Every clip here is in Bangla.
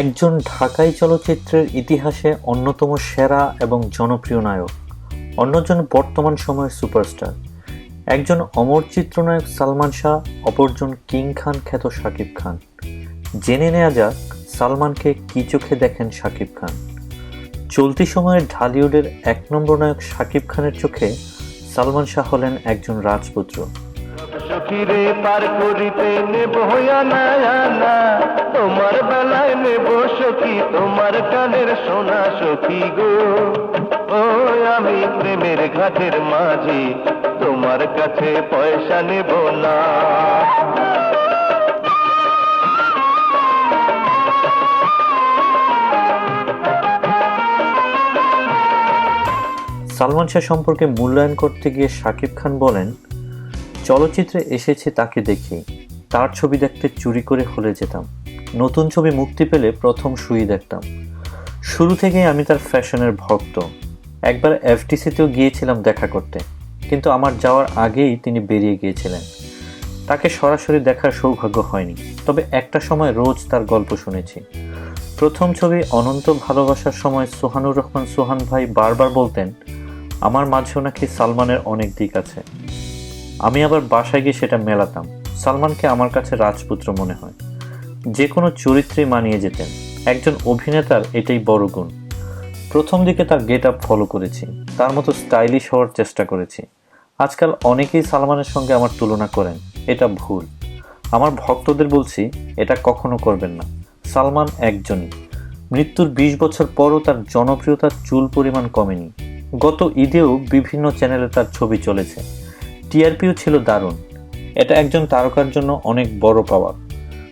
একজন ঢাকাই চলচ্চিত্রের ইতিহাসে অন্যতম সেরা এবং জনপ্রিয় নায়ক, অন্যজন বর্তমান সময়ের সুপারস্টার। একজন অমর চিত্রনায়ক সালমান শাহ, অপরজন কিং খান খ্যাত শাকিব খান। জেনে নেওয়া যাক সালমানকে কি চোখে দেখেন শাকিব খান। চলতি সময়ের ঢালিউডের এক নম্বর নায়ক শাকিব খানের চোখে সালমান শাহ হলেন একজন রাজপুত্র। সখীরে পার করিতে নেব হইয়া না তোমার বেলায় নেব সখী, তোমার কানের সোনা সখী গো। ও আমি প্রেমের ঘাটের মাঝি, তোমার কাছে পয়সা নেব না। সালমান শাহ সম্পর্কে মূল্যায়ন করতে গিয়ে শাকিব খান বলেন চলচ্চিত্রে এসেছে তাকে দেখি। তার ছবি দেখতে চুরি করে হলে যেতাম। নতুন ছবি মুক্তি পেলে প্রথম সুই দেখতাম। শুরু থেকেই আমি তার ফ্যাশনের ভক্ত। একবার এফটিসিতেও গিয়েছিলাম দেখা করতে। কিন্তু আমার যাওয়ার আগেই তিনি বেরিয়ে গিয়েছিলেন। তাকে সরাসরি দেখার সৌভাগ্য হয়নি। তবে একটা সময় রোজ তার গল্প শুনেছি। প্রথম ছবি অনন্ত ভালোবাসার সময় সোহানুর রহমান সোহান ভাই বারবার বলতেন, আমার মাঝেও নাকি সালমানের অনেক দিক আছে। আমি আবার বাসায় গিয়ে সেটা মেলাতাম। সালমানকে আমার কাছে রাজপুত্র মনে হয়। যে কোনো চরিত্রে মানিয়ে যেতেন। একজন অভিনেতার এটাই বড় গুণ। প্রথম দিকে তার গেট আপ ফলো করেছি। তার মতো স্টাইলিশ হওয়ার চেষ্টা করেছি। আজকাল অনেকেই সালমানের সঙ্গে আমার তুলনা করেন। এটা ভুল। আমার ভক্তদের বলছি, এটা কখনো করবেন না। সালমান একজনই। মৃত্যুর বিশ বছর পরও তার জনপ্রিয়তার চুল পরিমাণ কমেনি। গত ঈদেও বিভিন্ন চ্যানেলে তার ছবি চলেছে। টিআরপিও ছিল দারুণ। এটা একজন তারকার জন্য অনেক বড় পাওয়া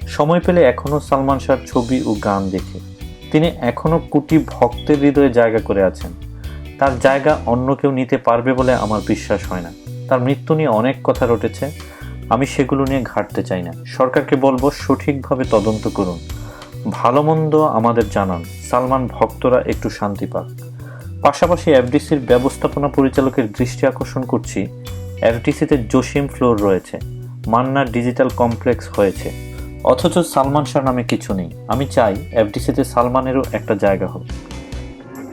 সময় পেলে এখনও সালমান শাহর ছবি ও গান দেখি। তিনি এখনও কোটি ভক্তের হৃদয়ে জায়গা করে আছেন। তার জায়গা অন্য কেউ নিতে পারবে বলে আমার বিশ্বাস হয় না। তার মৃত্যু নিয়ে অনেক কথা রটেছে। আমি সেগুলো নিয়ে ঘাটতে চাই না। সরকারকে বলব, সঠিকভাবে তদন্ত করুন। ভালো মন্দ আমাদের জানান। সালমান, ভক্তরা একটু শান্তি পাক। পাশাপাশি এফডিসির ব্যবস্থাপনা পরিচালকের দৃষ্টি আকর্ষণ করছি। এফডিসিতে জসিম ফ্লোর রয়েছে। মান্নার ডিজিটাল কমপ্লেক্স হয়েছে। অথচ সালমান শাহ নামে কিছু নেই। আমি চাই এফডিসিতে সালমানেরও একটা জায়গা হোক।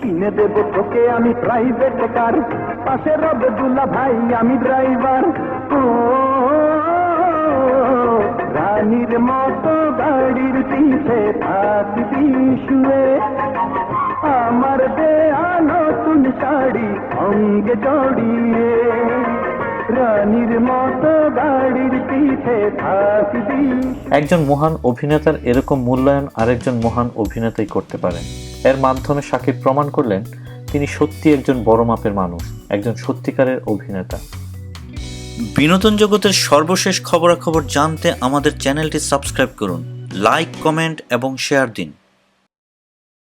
কিনে দেব তোকে আমি প্রাইভেট কার পাশে রবে দুলা ভাই, আমি ড্রাইভার ও, রানীর মতো পিছে থাকবি শুয়ে। আমার দেয়া নতুন শাড়ি অঙ্গে জড়িয়ে। একজন মহান অভিনেতার এরকম মূল্যায়ন আরেকজন মহান অভিনেতাই করতে পারেন এর মাধ্যমে সাকিব প্রমাণ করলেন তিনি সত্যি একজন বড় মাপের মানুষ একজন সত্যিকারের অভিনেতা। বিনোদন জগতের সর্বশেষ খবরাখবর জানতে আমাদের চ্যানেলটি সাবস্ক্রাইব করুন লাইক কমেন্ট এবং শেয়ার দিন।